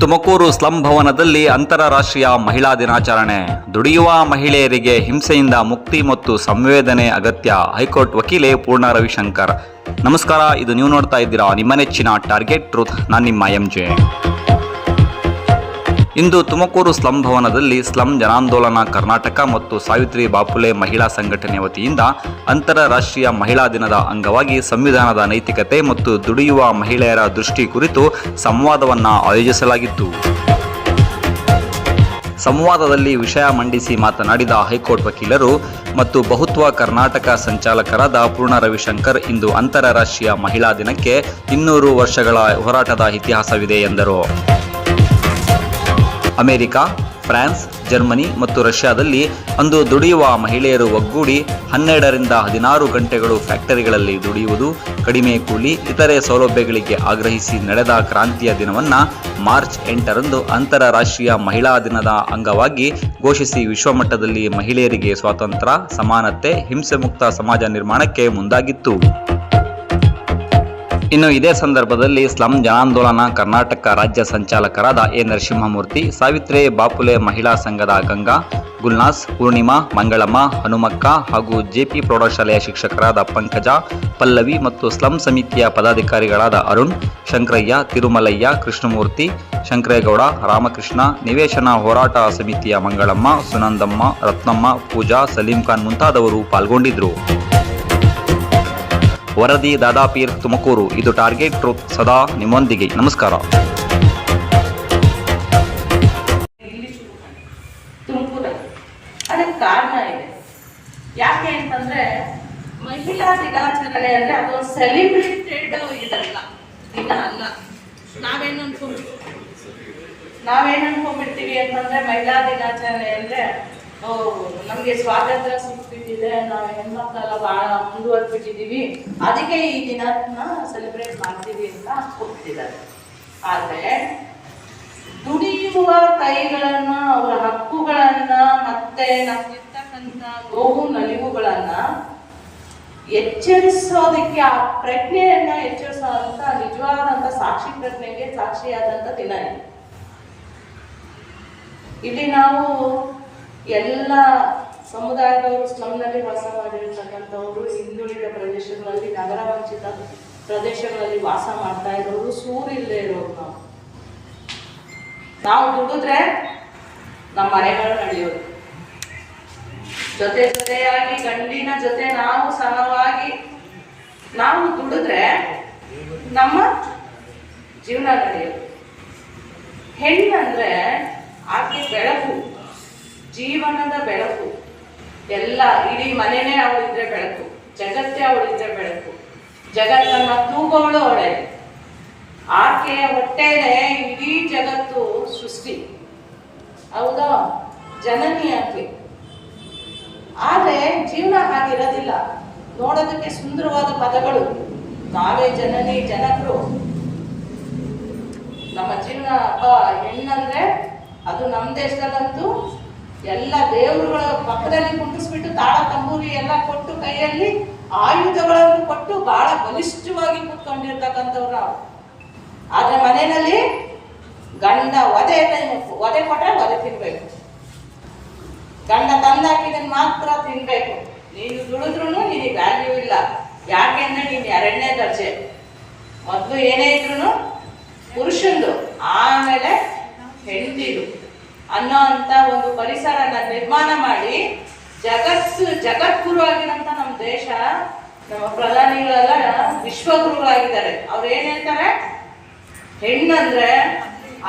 Tumakuru slum ಭವನದಲ್ಲಿ ಅಂತಾರಾಷ್ಟ್ರೀಯ ಮಹಿಳಾ ದಿನಾಚರಣೆ. ದುಡಿಯುವ ಮಹಿಳೆಯರಿಗೆ ಹಿಂಸೆಯಿಂದ ಮುಕ್ತಿ ಮತ್ತು ಸಂವೇದನೆ ಅಗತ್ಯ. ಹೈಕೋರ್ಟ್ ವಕೀಲೆ ಪೂರ್ಣ ರವಿಶಂಕರ್. ನಮಸ್ಕಾರ, ಇದು ನೀವು ನೋಡ್ತಾ ಇದ್ದೀರಾ ನಿಮ್ಮ ನೆಚ್ಚಿನ ಟಾರ್ಗೆಟ್ ಟ್ರೂತ್ ನಾನು ನಿಮ್ಮ ಎಂ ಜೆ ಇಂದು ತುಮಕೂರು ಸ್ಲಂ ಭವನದಲ್ಲಿ ಸ್ಲಂ ಜನಾಂದೋಲನ ಕರ್ನಾಟಕ ಮತ್ತು ಸಾವಿತ್ರಿ ಬಾಪುಲೆ ಮಹಿಳಾ ಸಂಘಟನೆ ವತಿಯಿಂದ ಅಂತಾರಾಷ್ಟ್ರೀಯ ಮಹಿಳಾ ದಿನದ ಅಂಗವಾಗಿ ಸಂವಿಧಾನದ ನೈತಿಕತೆ ಮತ್ತು ದುಡಿಯುವ ಮಹಿಳೆಯರ ದೃಷ್ಟಿ ಕುರಿತು ಸಂವಾದವನ್ನು ಆಯೋಜಿಸಲಾಗಿತ್ತು. ಸಂವಾದದಲ್ಲಿ ವಿಷಯ ಮಂಡಿಸಿ ಮಾತನಾಡಿದ ಹೈಕೋರ್ಟ್ ವಕೀಲರು ಮತ್ತು ಬಹುತ್ವ ಕರ್ನಾಟಕ ಸಂಚಾಲಕರಾದ ಪೂರ್ಣ ರವಿಶಂಕರ್ ಇಂದು ಅಂತಾರಾಷ್ಟ್ರೀಯ ಮಹಿಳಾ ದಿನಕ್ಕೆ ಇನ್ನೂರು ವರ್ಷಗಳ ಹೋರಾಟದ ಇತಿಹಾಸವಿದೆ ಎಂದರು. ಅಮೆರಿಕ, ಫ್ರಾನ್ಸ್, ಜರ್ಮನಿ ಮತ್ತು ರಷ್ಯಾದಲ್ಲಿ ಅಂದು ದುಡಿಯುವ ಮಹಿಳೆಯರು ಒಗ್ಗೂಡಿ ಹನ್ನೆರಡರಿಂದ ಹದಿನಾರು ಗಂಟೆಗಳು ಫ್ಯಾಕ್ಟರಿಗಳಲ್ಲಿ ದುಡಿಯುವುದು, ಕಡಿಮೆ ಕೂಲಿ, ಇತರೆ ಸೌಲಭ್ಯಗಳಿಗೆ ಆಗ್ರಹಿಸಿ ನಡೆದ ಕ್ರಾಂತಿಯ ದಿನವನ್ನು ಮಾರ್ಚ್ ಎಂಟರಂದು ಅಂತಾರಾಷ್ಟ್ರೀಯ ಮಹಿಳಾ ದಿನದ ಅಂಗವಾಗಿ ಘೋಷಿಸಿ ವಿಶ್ವಮಟ್ಟದಲ್ಲಿ ಮಹಿಳೆಯರಿಗೆ ಸ್ವಾತಂತ್ರ್ಯ, ಸಮಾನತೆ, ಹಿಂಸೆ ಮುಕ್ತ ಸಮಾಜ ನಿರ್ಮಾಣಕ್ಕೆ ಮುಂದಾಗಿತ್ತು. ಇನ್ನು ಇದೇ ಸಂದರ್ಭದಲ್ಲಿ ಸ್ಲಂ ಜನಾಂದೋಲನ ಕರ್ನಾಟಕ ರಾಜ್ಯ ಸಂಚಾಲಕರಾದ ಎ ನರಸಿಂಹಮೂರ್ತಿ, ಸಾವಿತ್ರಿ ಬಾಪುಲೆ ಮಹಿಳಾ ಸಂಘದ ಗಂಗಾ, ಗುಲ್ನಾಸ್, ಪೂರ್ಣಿಮಾ, ಮಂಗಳಮ್ಮ, ಹನುಮಕ್ಕ ಹಾಗೂ ಜೆಪಿ ಪ್ರೌಢಶಾಲೆಯ ಶಿಕ್ಷಕರಾದ ಪಂಕಜ, ಪಲ್ಲವಿ ಮತ್ತು ಸ್ಲಂ ಸಮಿತಿಯ ಪದಾಧಿಕಾರಿಗಳಾದ ಅರುಣ್, ಶಂಕರಯ್ಯ, ತಿರುಮಲಯ್ಯ, ಕೃಷ್ಣಮೂರ್ತಿ, ಶಂಕರೇಗೌಡ, ರಾಮಕೃಷ್ಣ, ನಿವೇಶನ ಹೋರಾಟ ಸಮಿತಿಯ ಮಂಗಳಮ್ಮ, ಸುನಂದಮ್ಮ, ರತ್ನಮ್ಮ, ಪೂಜಾ, ಸಲೀಂ ಖಾನ್ ಮುಂತಾದವರು ಪಾಲ್ಗೊಂಡಿದ್ದರು. ವರದಿ ದಾದಾಪೀರ್ ತುಮಕೂರು. ಇದು ಟಾರ್ಗೆಟ್ ಟ್ರೂತ್. ಸದಾ ನಿಮ್ಮೊಂದಿಗೆ. ನಮಸ್ಕಾರ. ಅದಕ್ಕೆ ಕಾರಣ ಇದೆ. ಯಾಕೆ ಅಂತಂದ್ರೆ ಮಹಿಳಾ ದಿನಾಚರಣೆ ಅಂದ್ರೆ ಅದು ಸೆಲಿಬ್ರೇಟೆಡ್ ಇದಲ್ಲ. ದಿನ ಅಲ್ಲ. ನಾವೇನು ಅನ್ಕೊಂಡ್ಬಿಟ್ಟು ನಾವೇನು ಅನ್ಕೊಂಡ್ಬಿಡ್ತೀವಿ ಅಂತಂದ್ರೆ ಮಹಿಳಾ ದಿನಾಚರಣೆ ಅಂದ್ರೆ ನಮ್ಗೆ ಸ್ವಾತಂತ್ರ್ಯ ಸಿಕ್ಬಿಟ್ಟಿದೆ, ನಾವು ಹೆಣ್ಮಕ್ಳೆಲ್ಲ ಬಹಳ ಮುಂದುವರೆದ್ಬಿಟ್ಟಿದೀವಿ. ಅದಕ್ಕೆ ಈ ದಿನನ ಸೆಲೆಬ್ರೇಟ್ ಮಾಡ್ತೀವಿ ಅಂತ ಹೋಗ್ತಿದ್ದಾರೆ ಆದ್ರೆ, ದುಡಿಯುವ ಕೈಗಳನ್ನ, ಅವರ ಹಕ್ಕುಗಳನ್ನ, ಮತ್ತೆ ನಮ್ಗಿರ್ತಕ್ಕಂಥ ನೋವು, ನಲಿವುಗಳನ್ನ ಎಚ್ಚರಿಸೋದಕ್ಕೆ ಆ ಪ್ರಜ್ಞೆಯನ್ನ ಎಚ್ಚರಿಸೋದಂತ, ನಿಜವಾದಂತ ಸಾಕ್ಷಿ ಪ್ರಜ್ಞೆಗೆ ಸಾಕ್ಷಿಯಾದಂತ ದಿನ ಇಲ್ಲಿ ನಾವು ಎಲ್ಲ ಸಮುದಾಯದವರು ಸ್ಲಮ್ನಲ್ಲಿ ವಾಸ ಮಾಡಿರ್ತಕ್ಕಂಥವ್ರು ಹಿಂದುಳಿದ ಪ್ರದೇಶಗಳಲ್ಲಿ ನಗರ ವಂಚಿತ ಪ್ರದೇಶಗಳಲ್ಲಿ ವಾಸ ಮಾಡ್ತಾ ಇರೋರು ಸೂರಿಲ್ಲದೆ ಇರೋರು ನಾವು. ನಾವು ದುಡಿದ್ರೆ ನಮ್ಮ ಮನೆಗಳು ನಡೆಯೋದು. ಜೊತೆ ಜೊತೆಯಾಗಿ ಗಂಡಿನ ಜೊತೆ ನಾವು ಸಮವಾಗಿ ನಾವು ದುಡಿದ್ರೆ ನಮ್ಮ ಜೀವನ ನಡೆಯೋದು. ಹೆಣ್ಣಂದ್ರೆ ಆಕೆ ಬೆಳಕು. ಜೀವನದ ಬೆಳಕು. ಎಲ್ಲ, ಇಡೀ ಮನೆನೇ ಅವಳಿದ್ರೆ ಬೆಳಕು. ಜಗತ್ತೇ ಅವಳಿದ್ರೆ ಬೆಳಕು. ಜಗತ್ತನ್ನ ತೂಗೋಳು ಅವಳೆ. ಆಕೆಯ ಹೊಟ್ಟೆನೆ ಇಡೀ ಜಗತ್ತು ಸೃಷ್ಟಿ. ಹೌದಾ? ಜನನಿ ಆಕೆ. ಆದ್ರೆ ಜೀವನ ಹಾಗಿರೋದಿಲ್ಲ. ನೋಡೋದಕ್ಕೆ ಸುಂದರವಾದ ಪದಗಳು. ನಾವೇ ಜನನಿ, ಜನಕರು. ನಮ್ಮ ಜೀವನ ಹಬ್ಬ ಹೆಣ್ಣಂದ್ರೆ ಅದು ನಮ್ಮ ದೇಶದಲ್ಲಂತೂ ಎಲ್ಲ ದೇವರುಗಳ ಪಕ್ಕದಲ್ಲಿ ಕುಂಡಿಸ್ಬಿಟ್ಟು ತಾಳ ತಂಬೂರಿ ಎಲ್ಲ ಕೊಟ್ಟು ಕೈಯಲ್ಲಿ ಆಯುಧಗಳನ್ನು ಕೊಟ್ಟು ಬಹಳ ಬಲಿಷ್ಠವಾಗಿ ಕುತ್ಕೊಂಡಿರ್ತಕ್ಕಂಥವ್ರು ಆದರೆ ಆದ್ರೆ ಮನೆಯಲ್ಲಿ ಗಂಡ ಒದೆ ಒದೆ ಕೊಟ್ರೆ ಒದೆ ತಿನ್ಬೇಕು. ಗಂಡ ತಂದಾಕಿದನ್ ಮಾತ್ರ ತಿನ್ಬೇಕು. ನೀನು ದುಡಿದ್ರು ನಿನಗೆ ವ್ಯಾಲ್ಯೂ ಇಲ್ಲ. ಯಾಕೆಂದ್ರೆ ನೀನು ಎರಡನೇ ದರ್ಜೆ. ಮೊದಲು ಏನೇ ಇದ್ರು ಪುರುಷಂದು. ಆಮೇಲೆ ಅನ್ನೋ ಅಂತ ಒಂದು ಪರಿಸರನ ನಿರ್ಮಾಣ ಮಾಡಿ ಜಗತ್ತು ಜಗದ್ಗುರು ಆಗಿರಂತ ನಮ್ಮ ದೇಶ, ನಮ್ಮ ಪ್ರಧಾನಿಗಳೆಲ್ಲ ವಿಶ್ವಗುರುಗಳಾಗಿದ್ದಾರೆ. ಅವ್ರು ಏನ್ ಹೇಳ್ತಾರೆ? ಹೆಣ್ಣಂದ್ರೆ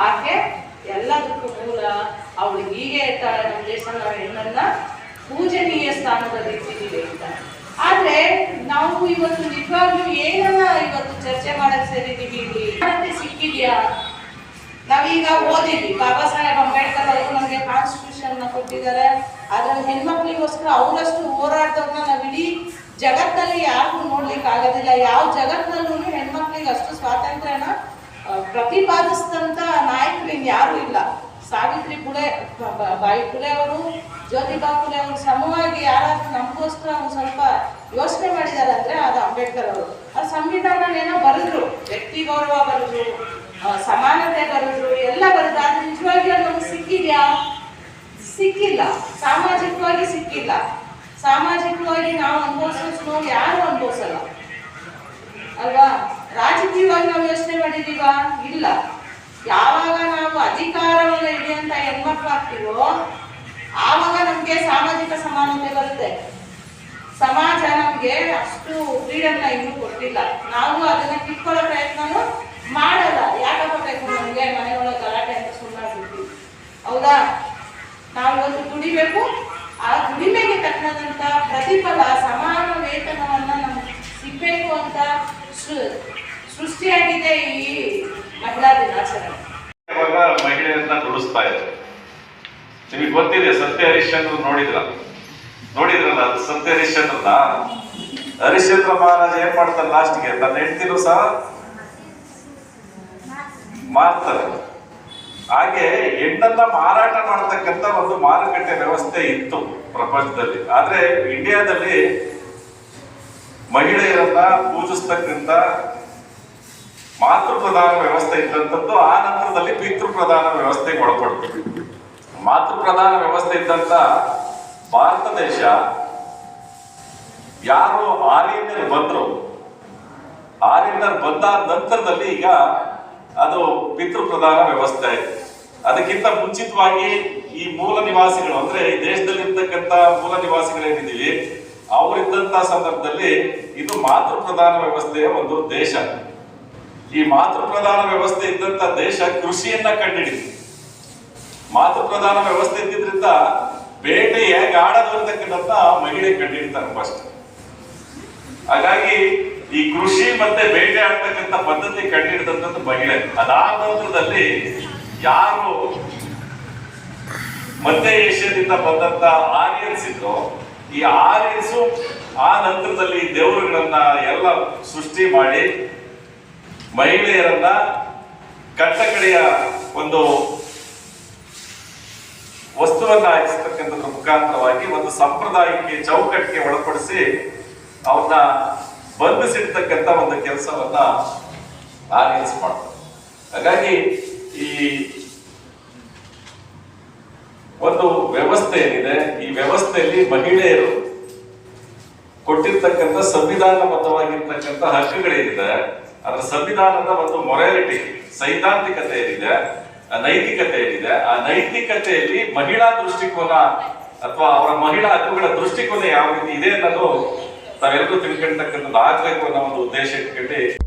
ಆಕೆ ಎಲ್ಲದಕ್ಕೂ ಮೂಲ. ಅವಳು ಹೀಗೆ ಇರ್ತಾಳೆ ನಮ್ಮ ದೇಶ ನಾವು ಹೆಣ್ಣನ್ನ ಪೂಜನೀಯ ಸ್ಥಾನದಲ್ಲಿ ಇಟ್ಟಿದ್ದೀವಿ ಅಂತ. ಆದ್ರೆ ನಾವು ಇವತ್ತು ನಿಜವಾಗ್ಲೂ ಏನನ್ನ ಇವತ್ತು ಚರ್ಚೆ ಮಾಡಕ್ ಸೇರಿದ್ದೀವಿ? ಸಿಕ್ಕಿದ್ಯಾ? ನಾವೀಗ ಓದಿದ್ವಿ, ಬಾಬಾ ಅಂಬೇಡ್ಕರ್ ಅವರು ನಮಗೆ ಕಾನ್ಸ್ಟಿಟ್ಯೂಷನ್ ಕೊಟ್ಟಿದ್ದಾರೆ ಅದ್ರಲ್ಲಿ ಹೆಣ್ಮಕ್ಳಿಗೋಸ್ಕರ ಅವರಷ್ಟು ಹೋರಾಡ್ದವ್ರನ್ನ ನಾವು ಇಡೀ ಜಗತ್ತಲ್ಲಿ ಯಾರಿಗೂ ನೋಡ್ಲಿಕ್ಕೆ ಆಗೋದಿಲ್ಲ ಯಾವ ಜಗತ್ತಿನಲ್ಲೂ ಹೆಣ್ಮಕ್ಳಿಗೆ ಅಷ್ಟು ಸ್ವಾತಂತ್ರ್ಯನ ಪ್ರತಿಪಾದಿಸಿದಂತ ನಾಯಕರು ಇನ್ಯಾರೂ ಇಲ್ಲ. ಸಾವಿತ್ರಿ ಪುಳೆ ಬಾಯಿ ಪುಲೆ ಅವರು ಜ್ಯೋತಿಬಾ ಪುಲೆ ಅವರು ಸಮವಾಗಿ ಯಾರಾದ್ರೂ ನಮಗೋಸ್ಕರ ಒಂದು ಸ್ವಲ್ಪ ಯೋಚನೆ ಮಾಡಿದ್ದಾರೆ ಅಂದ್ರೆ ಅದು ಅಂಬೇಡ್ಕರ್ ಅವರು. ಆ ಸಂವಿಧಾನ ಏನೋ ಬರೆದ್ರು. ವ್ಯಕ್ತಿ ಗೌರವ ಬರೆದ್ರು ಸಮಾನತೆ ಬರೆದ್ರು, ಎಲ್ಲ ಬರೆದ್ರು. ಅದು ನಿಜವಾಗಿ ನಮ್ಗೆ ಸಿಕ್ಕಿದ್ಯಾ? ಸಿಕ್ಕಿಲ್ಲ. ಸಾಮಾಜಿಕವಾಗಿ ಸಿಕ್ಕಿಲ್ಲ. ಸಾಮಾಜಿಕವಾಗಿ ನಾವು ಅನುಭವಿಸೋ ನೋವು ಯಾರು ಅನುಭವಿಸಲ್ಲ? ಅಲ್ವಾ? ರಾಜಕೀಯವಾಗಿ ನಾವು ಯೋಚನೆ ಮಾಡಿದೀವ? ಇಲ್ಲ. ಯಾವಾಗ ನಾವು ಅಧಿಕಾರವನ್ನು ಅಂತ ಹೆಣ್ಮಕ್ಳು ಆಗ್ತೀವೋ, ಆವಾಗ ನಮ್ಗೆ ಸಾಮಾಜಿಕ ಸಮಾನತೆ ಬರುತ್ತೆ. ಸಮಾಜ ನಮ್ಗೆ ಅಷ್ಟು ಫ್ರೀಡಮ್ನ ಇನ್ನೂ ಕೊಟ್ಟಿಲ್ಲ. ನಾವು ಅದನ್ನ ಕಿತ್ಕೊಳ್ಳೋ ಪ್ರಯತ್ನನೂ ಮಾಡಲ್ಲ. ಯಾಕಪ್ಪ ಬೇಕು ನಮ್ಗೆ ಮನೆಯೊಳಗೆ ಗಲಾಟೆ ಅಂತ ಸುಮ್ಮನೆ ಹೌದಾ? ನಾವು ಒಂದು ದುಡಿಬೇಕು. ಆ ದುಡಿಮೆಗೆ ತಕ್ಕಂತ ಪ್ರತಿಫಲ, ಸಮಾನ ವೇತನವನ್ನು ನಮ್ಗೆ ಸಿಗ್ಬೇಕು ಅಂತ ಸೃಷ್ಟಿಯಾಗಿದೆ ಈ ಮಹಿಳಾ ದಿನಾಚರಣೆ. ಮಹಿಳೆಯರನ್ನ ದುಡಿಸ್ತಾ ಇದೆ ನಿಮಗೆ ಗೊತ್ತಿದೆ, ಸತ್ಯ ಹರಿಶ್ಚಂದ್ರ ನೋಡಿದ್ರ? ನೋಡಿದ್ರಲ್ಲ ಸತ್ಯ ಹರಿಶ್ಚಂದ್ರನ ಹರಿಶ್ಚಂದ್ರ ಮಹಾರಾಜ ಏನ್ ಮಾಡ್ತಾರೆ ಲಾಸ್ಟ್ಗೆ? ತನ್ನ ಹೆಂಡತಿನೂ ಸಹ ಮಾರ್ತಾರೆ. ಹಾಗೆ ಹೆಣ್ಣನ್ನ ಮಾರಾಟ ಮಾಡತಕ್ಕಂತ ಒಂದು ಮಾರುಕಟ್ಟೆ ವ್ಯವಸ್ಥೆ ಇತ್ತು ಪ್ರಪಂಚದಲ್ಲಿ. ಆದ್ರೆ ಇಂಡಿಯಾದಲ್ಲಿ ಮಹಿಳೆಯರನ್ನ ಪೂಜಿಸ್ತಕ್ಕಂತ ಮಾತೃ ಪ್ರಧಾನ ವ್ಯವಸ್ಥೆ ಇದ್ದಂಥದ್ದು ಆ ನಂತರದಲ್ಲಿ ಪಿತೃ ಪ್ರಧಾನ ವ್ಯವಸ್ಥೆಗೆ ಒಳಪಡ್ತದೆ ಮಾತೃ ಪ್ರಧಾನ ವ್ಯವಸ್ಥೆ ಇದ್ದಂತ ಭಾರತ ದೇಶ ಯಾರು ಆರ್ಯನರು ಬಂದ್ರು. ಆರಿಂದ ಬಂದಾದ ನಂತರದಲ್ಲಿ ಈಗ ಅದು ಪಿತೃ ಪ್ರಧಾನ ವ್ಯವಸ್ಥೆ. ಅದಕ್ಕಿಂತ ಮುಂಚಿತವಾಗಿ ಈ ಮೂಲ ನಿವಾಸಿಗಳು, ಅಂದ್ರೆ ಈ ದೇಶದಲ್ಲಿ ಇರ್ತಕ್ಕಂತ ಮೂಲ ನಿವಾಸಿಗಳೇನಿದ್ದೀವಿ ಅವರಿದ್ದಂತ ಸಂದರ್ಭದಲ್ಲಿ ಇದು ಮಾತೃ ಪ್ರಧಾನ ವ್ಯವಸ್ಥೆಯ ಒಂದು ದೇಶ. ಈ ಮಾತೃ ಪ್ರಧಾನ ವ್ಯವಸ್ಥೆ ಇದ್ದಂತ ದೇಶ ಕೃಷಿಯನ್ನ ಕಂಡುಹಿಡಿತು ಮಾತೃ ಪ್ರಧಾನ ವ್ಯವಸ್ಥೆ ಇದ್ದಿದ್ರಿಂದ ಬೇಟೆ ಹೇಗೆ ಆಡೋದು ಅಂತಕ್ಕಂಥ ಮಹಿಳೆ ಕಂಡುಹಿಡಿತಾರೆ ಫಸ್ಟ್ ಹಾಗಾಗಿ ಈ ಕೃಷಿ ಮತ್ತೆ ಬೇಟೆ ಆಗ್ತಕ್ಕಂಥ ಪದ್ಧತಿ ಕಂಡಿಡಿದಂಥದ್ದು ಮಹಿಳೆ. ಅದಾದ ನಂತರದಲ್ಲಿ ಯಾರು ಮಧ್ಯ ಏಷ್ಯಾದಿಂದ ಬಂದಂತ ಆರ್ಯನ್ಸ್ ಇದ್ರು ಈ ಆರಿಯನ್ಸ್ ಆ ನಂತರದಲ್ಲಿ ದೇವರುಗಳನ್ನ ಎಲ್ಲ ಸೃಷ್ಟಿ ಮಾಡಿ ಮಹಿಳೆಯರನ್ನ ಕಟ್ಟಕಡೆಯ ಒಂದು ವಸ್ತುವನ್ನ ಹಾಕಿಸ್ತಕ್ಕಂಥದ್ರ ಮುಖಾಂತರವಾಗಿ ಒಂದು ಸಂಪ್ರದಾಯಕ್ಕೆ ಚೌಕಟ್ಟಿಗೆ ಒಳಪಡಿಸಿ ಅವನ್ನ ಬಂಧಿಸಿಡ್ತಕ್ಕಂಥ ಒಂದು ಕೆಲಸವನ್ನ ಆರ್ಯನ್ಸ್ ಮಾಡ್ತಾರೆ ಹಾಗಾಗಿ ಈ ಒಂದು ವ್ಯವಸ್ಥೆ ಏನಿದೆ, ಈ ವ್ಯವಸ್ಥೆಯಲ್ಲಿ ಮಹಿಳೆಯರು ಕೊಟ್ಟಿರ್ತಕ್ಕಂಥ ಸಂವಿಧಾನಬದ್ಧವಾಗಿರ್ತಕ್ಕಂಥ ಹಕ್ಕುಗಳೇನಿದೆ, ಅದರ ಸಂವಿಧಾನದ ಒಂದು ಮೊರಾಲಿಟಿ ಸೈದ್ಧಾಂತಿಕತೆ ಏನಿದೆ, ಆ ನೈತಿಕತೆ ಏನಿದೆ, ಆ ನೈತಿಕತೆಯಲ್ಲಿ ಮಹಿಳಾ ದೃಷ್ಟಿಕೋನ ಅಥವಾ ಅವರ ಮಹಿಳಾ ಹಕ್ಕುಗಳ ದೃಷ್ಟಿಕೋನ ಯಾವ ರೀತಿ ಇದೆ ಅನ್ನೋದು ತಾವೆಲ್ಲರೂ ತಿಳ್ಕೊಂಡಿರ್ತಕ್ಕಂಥದ್ದು ಆಗ್ಬೇಕು ಅನ್ನೋ ಒಂದು ಉದ್ದೇಶ ಇಟ್ಕೊಂಡು